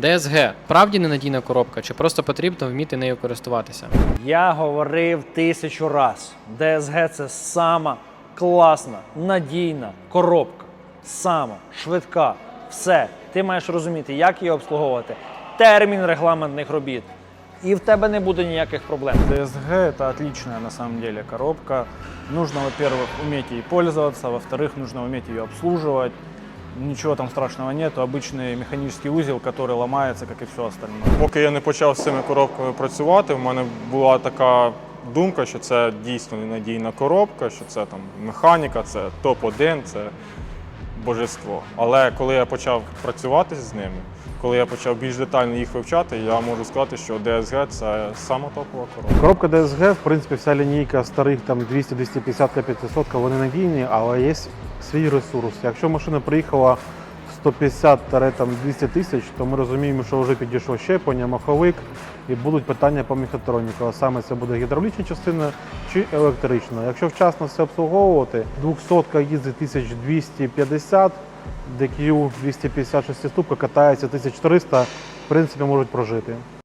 ДСГ правді ненадійна коробка, чи просто потрібно вміти нею користуватися? Я говорив тисячу раз. ДСГ це сама класна, надійна коробка. Сама швидка. Все. Ти маєш розуміти, як її обслуговувати, термін регламентних робіт. І в тебе не буде ніяких проблем. DSG это отличная на самом деле коробка. Нужно, во-первых, уметь ей пользоваться, во-вторых, нужно уметь ее обслуживать. Ничего там страшного нету, обычный механический узел, который ломается, как и все остальное. Поки я не почав з цими коробками працювати, в мене була така думка, що це дійсно ненадійна коробка, що це там механіка, це топ-1, це божество. Але коли я почав працювати з ними, коли я почав більш детально їх вивчати, я можу сказати, що DSG це сама топова коробка. Коробка DSG, в принципі, вся лінійка старих там 200, 250, 500, вони надійні, але є свій ресурс. Якщо машина приїхала 150-200 тисяч, то ми розуміємо, що вже підійшло щеплення, маховик і будуть питання по мехатроніку. А саме це буде гідравлічна частина чи електрична. Якщо вчасно все обслуговувати, 200 їздить 1250, DQ 256 ступка катається 1300, в принципі, можуть прожити.